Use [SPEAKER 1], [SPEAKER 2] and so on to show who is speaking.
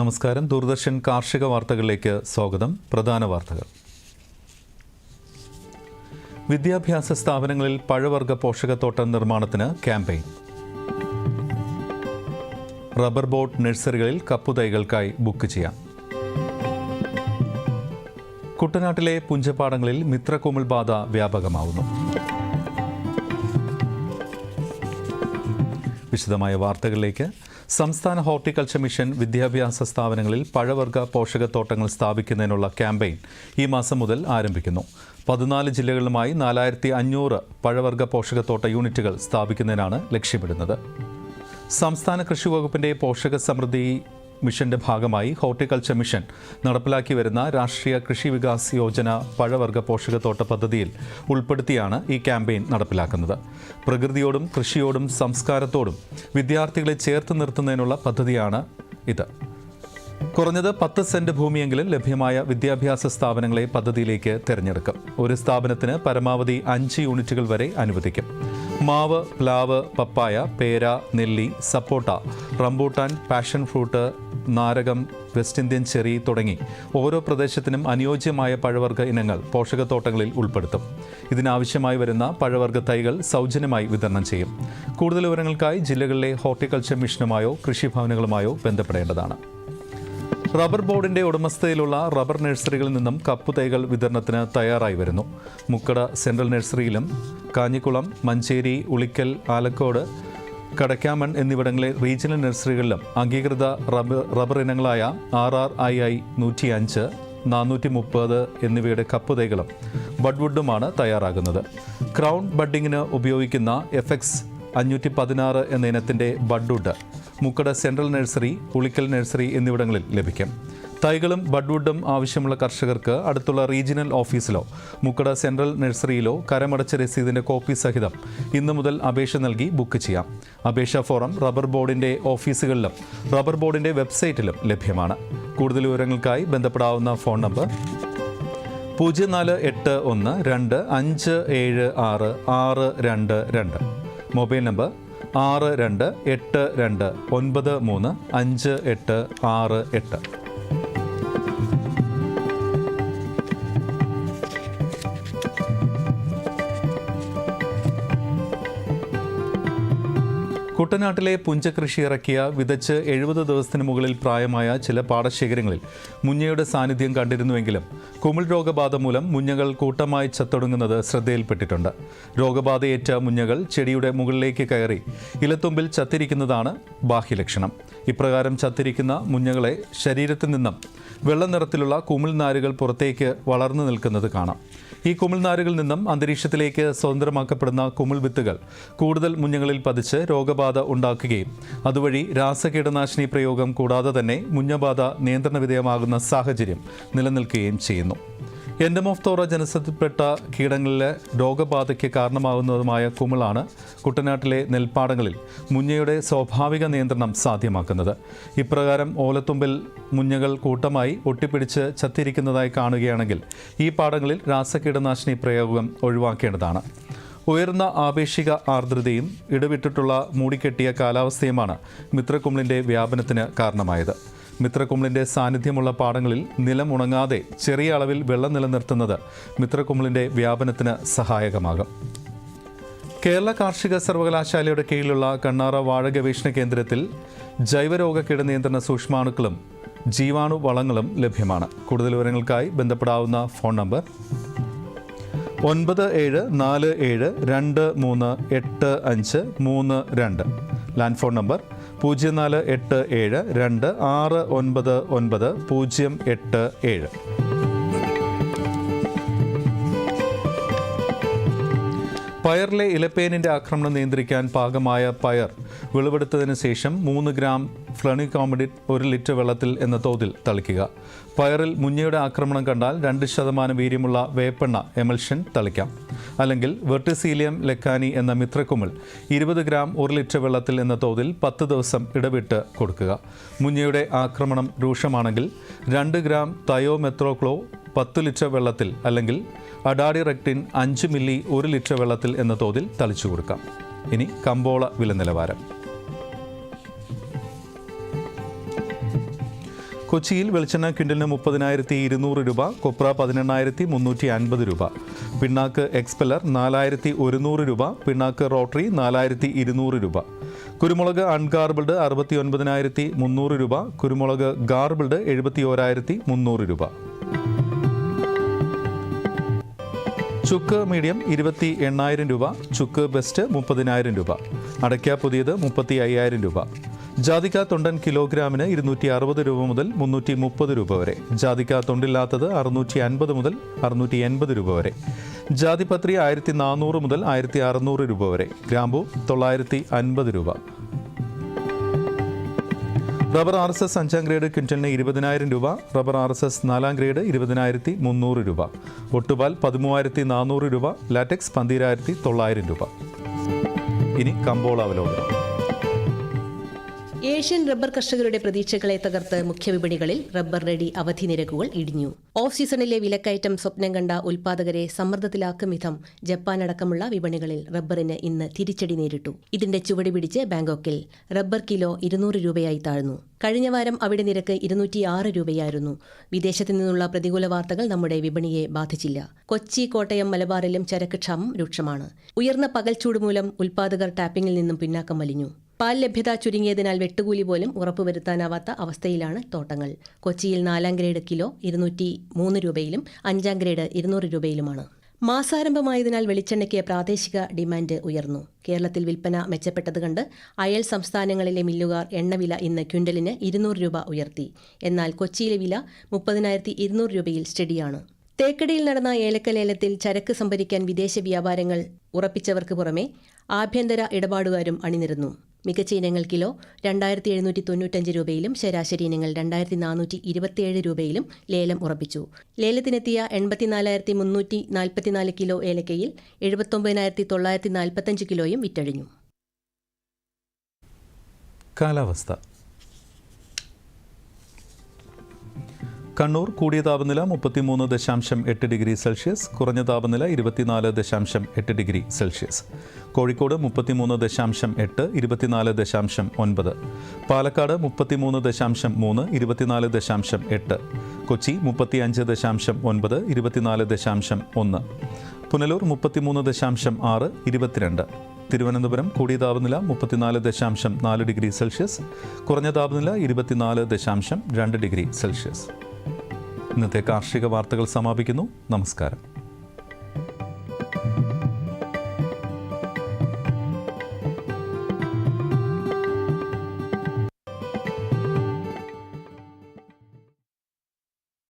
[SPEAKER 1] നമസ്കാരം. ദൂരദർശൻ കാർഷിക വാർത്തകളിലേക്ക് സ്വാഗതം. പ്രധാന വാർത്തകൾ. വിദ്യാഭ്യാസ സ്ഥാപനങ്ങളിൽ പഴവർഗ പോഷകത്തോട്ട നിർമ്മാണത്തിന് ക്യാമ്പയിൻ. റബ്ബർ ബോട്ട് നഴ്സറികളിൽ കപ്പുതൈകൾക്കായി ബുക്ക് ചെയ്യാം. കുട്ടനാട്ടിലെ പുഞ്ചപ്പാടങ്ങളിൽ മിത്രക്കുമിൾ ബാധ വ്യാപകമാവുന്നു. വിശദമായ വാർത്തകളിലേക്ക്. സംസ്ഥാന ഹോർട്ടിക്കൾച്ചർ മിഷൻ വിദ്യാഭ്യാസ സ്ഥാപനങ്ങളിൽ പഴവർഗ പോഷകത്തോട്ടങ്ങൾ സ്ഥാപിക്കുന്നതിനുള്ള ക്യാമ്പയിൻ ഈ മാസം മുതൽ ആരംഭിക്കുന്നു. പതിനാല് ജില്ലകളിലുമായി നാലായിരത്തി അഞ്ഞൂറ് പഴവർഗ പോഷകത്തോട്ട യൂണിറ്റുകൾ സ്ഥാപിക്കുന്നതിനാണ് ലക്ഷ്യമിടുന്നത്. സംസ്ഥാന കൃഷി വകുപ്പിന്റെ പോഷക സമൃദ്ധി മിഷന്റെ ഭാഗമായി ഹോർട്ടിക്കൾച്ചർ മിഷൻ നടപ്പിലാക്കി വരുന്ന രാഷ്ട്രീയ കൃഷി വികാസ് യോജന പഴവർഗ പോഷകത്തോട്ട പദ്ധതിയിൽ ഉൾപ്പെടുത്തിയാണ് ഈ ക്യാമ്പയിൻ നടപ്പിലാക്കുന്നത്. പ്രകൃതിയോടും കൃഷിയോടും സംസ്കാരത്തോടും വിദ്യാർത്ഥികളെ ചേർത്ത് നിർത്തുന്നതിനുള്ള പദ്ധതിയാണ് ഇത്. കുറഞ്ഞത് പത്ത് സെന്റ് ഭൂമിയെങ്കിലും ലഭ്യമായ വിദ്യാഭ്യാസ സ്ഥാപനങ്ങളെ പദ്ധതിയിലേക്ക് തിരഞ്ഞെടുക്കും. ഒരു സ്ഥാപനത്തിന് പരമാവധി അഞ്ച് യൂണിറ്റുകൾ വരെ അനുവദിക്കും. മാവ് പ്ലാവ് പപ്പായ പേര നെല്ലി സപ്പോട്ട റംബൂട്ടാൻ പാഷൻ ഫ്രൂട്ട് നാരകം വെസ്റ്റ് ഇന്ത്യൻ ചെറി തുടങ്ങി ഓരോ പ്രദേശത്തിനും അനുയോജ്യമായ പഴവർഗ ഇനങ്ങൾ പോഷകത്തോട്ടങ്ങളിൽ ഉൾപ്പെടുത്തും. ഇതിനാവശ്യമായി വരുന്ന പഴവർഗ തൈകൾ സൗജന്യമായി വിതരണം ചെയ്യും. കൂടുതൽ വിവരങ്ങൾക്കായി ജില്ലകളിലെ ഹോർട്ടിക്കൾച്ചർ മിഷനുമായോ കൃഷിഭവനുകളുമായോ ബന്ധപ്പെടേണ്ടതാണ്. റബ്ബർ ബോർഡിന്റെ ഉടമസ്ഥതയിലുള്ള റബ്ബർ നഴ്സറികളിൽ നിന്നും കപ്പുതൈകൾ വിതരണത്തിന് തയ്യാറായി വരുന്നു. മുക്കട സെൻട്രൽ നഴ്സറിയിലും കാഞ്ഞിക്കുളം മഞ്ചേരി ഉളിക്കൽ ആലക്കോട് കടക്കാമൺ എന്നിവിടങ്ങളിലെ റീജിയണൽ നഴ്സറികളിലും അംഗീകൃത റബ്ബർ റബ്ബർ ഇനങ്ങളായ ആർ ആർ ഐ ഐ നൂറ്റി അഞ്ച് നാനൂറ്റി മുപ്പത് എന്നിവയുടെ കപ്പുതൈകളും ബഡ്വുഡുമാണ് തയ്യാറാകുന്നത്. ക്രൗൺ ബഡ്ഡിങ്ങിന് ഉപയോഗിക്കുന്ന എഫ് എക്സ് അഞ്ഞൂറ്റി പതിനാറ് എന്ന ഇനത്തിന്റെ budwood Mukkada central nursery Ulikkal nursery എന്നിവിടങ്ങളിൽ ലഭിക്കും. തൈകളും ബഡ്വുഡും ആവശ്യമുള്ള കർഷകർക്ക് അടുത്തുള്ള റീജിയണൽ ഓഫീസിലോ മുക്കട സെൻട്രൽ നഴ്സറിയിലോ കരമടച്ച രസീതിന്റെ കോപ്പി സഹിതം ഇന്നു മുതൽ അപേക്ഷ നൽകി ബുക്ക് ചെയ്യാം. അപേക്ഷാ ഫോറം റബ്ബർ ബോർഡിന്റെ ഓഫീസുകളിലും റബ്ബർ ബോർഡിന്റെ വെബ്സൈറ്റിലും ലഭ്യമാണ്. കൂടുതൽ വിവരങ്ങൾക്കായി ബന്ധപ്പെടാവുന്ന ഫോൺ നമ്പർ പൂജ്യം നാല് എട്ട് ഒന്ന് രണ്ട് അഞ്ച് ഏഴ് ആറ് ആറ് രണ്ട് രണ്ട്. മൊബൈൽ നമ്പർ ആറ് രണ്ട് എട്ട് രണ്ട് ഒൻപത് മൂന്ന് അഞ്ച് എട്ട് ആറ് എട്ട്. കുട്ടനാട്ടിലെ പുഞ്ചകൃഷി ഇറക്കിയ വിതച്ച് എഴുപത് ദിവസത്തിന് മുകളിൽ പ്രായമായ ചില പാടശേഖരങ്ങളിൽ മുഞ്ഞയുടെ സാന്നിധ്യം കണ്ടിരുന്നുവെങ്കിലും കുമിൾ രോഗബാധ മൂലം മുഞ്ഞകൾ കൂട്ടമായി ചത്തൊടുങ്ങുന്നത് ശ്രദ്ധയിൽപ്പെട്ടിട്ടുണ്ട്. രോഗബാധയേറ്റ മുഞ്ഞകൾ ചെടിയുടെ മുകളിലേക്ക് കയറി ഇലത്തുമ്പിൽ ചത്തിരിക്കുന്നതാണ് ബാഹ്യലക്ഷണം. ഇപ്രകാരം ചത്തിരിക്കുന്ന മുഞ്ഞകളെ ശരീരത്തിൽ നിന്നും വെള്ള നിറത്തിലുള്ള കുമിൾനാരുകൾ പുറത്തേക്ക് വളർന്നു നിൽക്കുന്നത് കാണാം. ഈ കുമിൾനാരുകളിൽ നിന്നും അന്തരീക്ഷത്തിലേക്ക് സ്വതന്ത്രമാക്കപ്പെടുന്ന കുമിൾ വിത്തുകൾ കൂടുതൽ മുഞ്ഞങ്ങളിൽ പതിച്ച് രോഗബാധ ഉണ്ടാക്കുകയും അതുവഴി രാസകീടനാശിനി പ്രയോഗം കൂടാതെ തന്നെ മുഞ്ഞബാധ നിയന്ത്രണ വിധേയമാകുന്ന സാഹചര്യം നിലനിൽക്കുകയും ചെയ്യുന്നു. എൻഡമോഫ്തോറ ജനസത്തിൽപ്പെട്ട കീടങ്ങളിലെ രോഗബാധയ്ക്ക് കാരണമാകുന്നതുമായ കുമിളാണ് കുട്ടനാട്ടിലെ നെൽപ്പാടങ്ങളിൽ മുഞ്ഞയുടെ സ്വാഭാവിക നിയന്ത്രണം സാധ്യമാക്കുന്നത്. ഇപ്രകാരം ഓലത്തുമ്പിൽ മുഞ്ഞകൾ കൂട്ടമായി ഒട്ടിപ്പിടിച്ച് ചത്തിരിക്കുന്നതായി കാണുകയാണെങ്കിൽ ഈ പാടങ്ങളിൽ രാസകീടനാശിനി പ്രയോഗം ഒഴിവാക്കേണ്ടതാണ്. ഉയർന്ന ആപേക്ഷിക ആർദ്രതയും ഇടവിട്ടിട്ടുള്ള മൂടിക്കെട്ടിയ കാലാവസ്ഥയുമാണ് മിത്രക്കുമിളിന്റെ വ്യാപനത്തിന് കാരണമായത്. മിത്രക്കുമിളിന്റെ സാന്നിധ്യമുള്ള പാടങ്ങളിൽ നിലം ഉണങ്ങാതെ ചെറിയ അളവിൽ വെള്ളം നിലനിർത്തുന്നത് മിത്രക്കുമിളിന്റെ വ്യാപനത്തിന് സഹായകമാകും. കേരള കാർഷിക സർവകലാശാലയുടെ കീഴിലുള്ള കണ്ണാറ വാഴ ഗവേഷണ കേന്ദ്രത്തിൽ ജൈവരോഗ കീടനിയന്ത്രണ സൂക്ഷ്മാണുക്കളും ജീവാണു വളങ്ങളും ലഭ്യമാണ്. കൂടുതൽ വിവരങ്ങൾക്കായി ബന്ധപ്പെടാവുന്ന ഫോൺ നമ്പർ ഒൻപത് ഏഴ് നാല് ഏഴ് രണ്ട് മൂന്ന് എട്ട് അഞ്ച് മൂന്ന് രണ്ട്. ലാൻഡ് ഫോൺ നമ്പർ പൂജ്യം നാല് എട്ട് ഏഴ് രണ്ട് ആറ് ഒൻപത് ഒൻപത് പൂജ്യം എട്ട് ഏഴ്. പയറിലെ ഇലപ്പേനിന്റെ ആക്രമണം നിയന്ത്രിക്കാൻ പാകമായ പയർ വിളവെടുത്തതിന് ശേഷം മൂന്ന് ഗ്രാം ഫ്ലണികോമഡിറ്റ് ഒരു ലിറ്റർ വെള്ളത്തിൽ എന്ന തോതിൽ തളിക്കുക. പയറിൽ മുഞ്ഞയുടെ ആക്രമണം കണ്ടാൽ രണ്ട് ശതമാനം വീര്യമുള്ള വേപ്പെണ്ണ എമൽഷൻ തളിക്കാം. അല്ലെങ്കിൽ വെർട്ടിസീലിയം ലെക്കാനി എന്ന മിത്രക്കുമിൾ ഇരുപത് ഗ്രാം ഒരു ലിറ്റർ വെള്ളത്തിൽ എന്ന തോതിൽ പത്ത് ദിവസം ഇടവിട്ട് കൊടുക്കുക. മുഞ്ഞയുടെ ആക്രമണം രൂക്ഷമാണെങ്കിൽ രണ്ട് ഗ്രാം തയോമെത്രോക്ലോ പത്ത് ലിറ്റർ വെള്ളത്തിൽ അല്ലെങ്കിൽ അഡാഡി റെക്ടിൻ അഞ്ച് മില്ലി ഒരു ലിറ്റർ വെള്ളത്തിൽ എന്ന തോതിൽ തളിച്ചു കൊടുക്കാം. ഇനി കമ്പോള വില നിലവാരം. കൊച്ചിയിൽ വെളിച്ചെണ്ണ ക്വിന്റലിന് മുപ്പതിനായിരത്തി ഇരുന്നൂറ് രൂപ കൊപ്ര പതിനെണ്ണായിരത്തി മുന്നൂറ്റി അൻപത് രൂപ പിണ്ണാക്ക് എക്സ്പെല്ലർ നാലായിരത്തി ഒരുന്നൂറ് രൂപ പിണ്ണാക്ക് റോട്ടറി നാലായിരത്തി ഇരുന്നൂറ് രൂപ. കുരുമുളക് അൺഗാർബിൾഡ് അറുപത്തി ഒൻപതിനായിരത്തി മുന്നൂറ് രൂപ കുരുമുളക് ഗാർബിൾഡ് എഴുപത്തി ഓരായിരത്തി മുന്നൂറ് രൂപ. ചുക്ക് മീഡിയം ഇരുപത്തി എണ്ണായിരം രൂപ ചുക്ക് ബെസ്റ്റ് മുപ്പതിനായിരം രൂപ അടയ്ക്ക പുതിയത് മുപ്പത്തി അയ്യായിരം രൂപ. ജാതിക്ക തൊണ്ടൻ കിലോഗ്രാമിന് ഇരുന്നൂറ്റി അറുപത് രൂപ മുതൽ മുന്നൂറ്റി മുപ്പത് രൂപ വരെ. ജാതിക്ക തൊണ്ടില്ലാത്തത് അറുന്നൂറ്റി അൻപത് മുതൽ അറുന്നൂറ്റി എൺപത് രൂപ വരെ. ജാതിപത്രി ആയിരത്തി നാനൂറ് മുതൽ ആയിരത്തി അറുന്നൂറ് രൂപ വരെ. ഗ്രാമ്പു തൊള്ളായിരത്തി അൻപത് രൂപ. റബ്ബർ ആർ എസ് എസ് അഞ്ചാം ഗ്രേഡ് ക്വിന്റലിന് ഇരുപതിനായിരം രൂപ റബ്ബർ ആർ എസ് എസ് നാലാം ഗ്രേഡ് ഇരുപതിനായിരത്തി മുന്നൂറ് രൂപ. ഒട്ടുപാൽ പതിമൂവായിരത്തി നാനൂറ് രൂപ ലാറ്റക്സ് പന്തിരായിരത്തി തൊള്ളായിരം രൂപ. ഇനി കമ്പോള അവലോകനം.
[SPEAKER 2] ഏഷ്യൻ റബ്ബർ കർഷകരുടെ പ്രതീക്ഷകളെ തകർത്ത് മുഖ്യവിപണികളിൽ റബ്ബർ റെഡി അവധി നിരക്കുകൾ ഇടിഞ്ഞു. ഓഫ് സീസണിലെ വിലക്കയറ്റം സ്വപ്നം കണ്ട ഉൽപാദകരെ സമ്മർദ്ദത്തിലാക്കും വിധം ജപ്പാൻ അടക്കമുള്ള വിപണികളിൽ റബ്ബറിന് ഇന്ന് തിരിച്ചടി നേരിട്ടു. ഇതിന്റെ ചുവടി പിടിച്ച് ബാങ്കോക്കിൽ റബ്ബർ കിലോ ഇരുന്നൂറ് രൂപയായി താഴ്ന്നു. കഴിഞ്ഞ വാരം അവിടെ നിരക്ക് ഇരുന്നൂറ്റിയാറ് രൂപയായിരുന്നു. വിദേശത്തു നിന്നുള്ള പ്രതികൂല വാർത്തകൾ നമ്മുടെ വിപണിയെ ബാധിച്ചില്ല. കൊച്ചി കോട്ടയം മലബാറിലും ചരക്ക് ക്ഷാമം രൂക്ഷമാണ്. ഉയർന്ന പകൽച്ചൂട് മൂലം ഉൽപാദകർ ടാപ്പിംഗിൽ നിന്നും പിന്നാക്കം വലിഞ്ഞു. പാൽ ലഭ്യത ചുരുങ്ങിയതിനാൽ വെട്ടുകൂലി പോലും ഉറപ്പുവരുത്താനാവാത്ത അവസ്ഥയിലാണ് തോട്ടങ്ങൾ. കൊച്ചിയിൽ നാലാം ഗ്രേഡ് കിലോ ഇരുന്നൂറ്റി മൂന്ന് രൂപയിലും അഞ്ചാം ഗ്രേഡ് ഇരുന്നൂറ് രൂപയിലുമാണ്. മാസാരംഭമായതിനാൽ വെളിച്ചെണ്ണയ്ക്ക് പ്രാദേശിക ഡിമാൻഡ് ഉയർന്നു. കേരളത്തിൽ വിൽപ്പന മെച്ചപ്പെട്ടത് കണ്ട് അയൽ സംസ്ഥാനങ്ങളിലെ മില്ലുകാർ എണ്ണവില ഇന്ന് ക്വിന്റലിന് ഇരുന്നൂറ് രൂപ ഉയർത്തി. എന്നാൽ കൊച്ചിയിലെ വില മുപ്പതിനായിരത്തി ഇരുന്നൂറ് രൂപയിൽ സ്റ്റഡിയാണ്. തേക്കടിയിൽ നടന്ന ഏലക്ക ലേലത്തിൽ ചരക്ക് സംഭരിക്കാൻ വിദേശ വ്യാപാരങ്ങൾ ഉറപ്പിച്ചവർക്ക് പുറമെ ആഭ്യന്തര ഇടപാടുകാരും അണിനിരന്നു. മികച്ച ഇനങ്ങൾ കിലോ രണ്ടായിരത്തി എഴുന്നൂറ്റി തൊണ്ണൂറ്റഞ്ച് രൂപയിലും ശരാശരി ഇനങ്ങൾ രണ്ടായിരത്തി നാനൂറ്റി ഇരുപത്തിയേഴ് രൂപയിലും ലേലം ഉറപ്പിച്ചു. ലേലത്തിനെത്തിയ എൺപത്തിനാലായിരത്തി മുന്നൂറ്റി നാൽപ്പത്തിനാല് കിലോ ഏലക്കയിൽ എഴുപത്തൊമ്പതിനായിരത്തി തൊള്ളായിരത്തി നാൽപ്പത്തഞ്ച് കിലോയും വിറ്റഴിഞ്ഞു.
[SPEAKER 1] കാലാവസ്ഥ. കണ്ണൂർ കൂടിയ താപനില മുപ്പത്തിമൂന്ന് ദശാംശം എട്ട് ഡിഗ്രി സെൽഷ്യസ് കുറഞ്ഞ താപനില ഇരുപത്തിനാല് ദശാംശം എട്ട് ഡിഗ്രി സെൽഷ്യസ്. കോഴിക്കോട് മുപ്പത്തിമൂന്ന് ദശാംശം എട്ട് ഇരുപത്തിനാല് ദശാംശം ഒൻപത്. പാലക്കാട് മുപ്പത്തിമൂന്ന് ദശാംശം മൂന്ന് ഇരുപത്തിനാല് ദശാംശം എട്ട്. കൊച്ചി മുപ്പത്തിയഞ്ച് ദശാംശം ഒൻപത് ഇരുപത്തിനാല് ദശാംശം ഒന്ന്. പുനലൂർ മുപ്പത്തിമൂന്ന് ദശാംശം ആറ് ഇരുപത്തിരണ്ട്. തിരുവനന്തപുരം കൂടിയ താപനില മുപ്പത്തിനാല് ദശാംശം നാല് ഡിഗ്രി സെൽഷ്യസ്. കുറഞ്ഞ താപനില ഇരുപത്തിനാല് ദശാംശം രണ്ട് ഡിഗ്രി സെൽഷ്യസ്. ഇന്നത്തെ കാർഷിക വാർത്തകൾ സമാപിക്കുന്നു. നമസ്കാരം.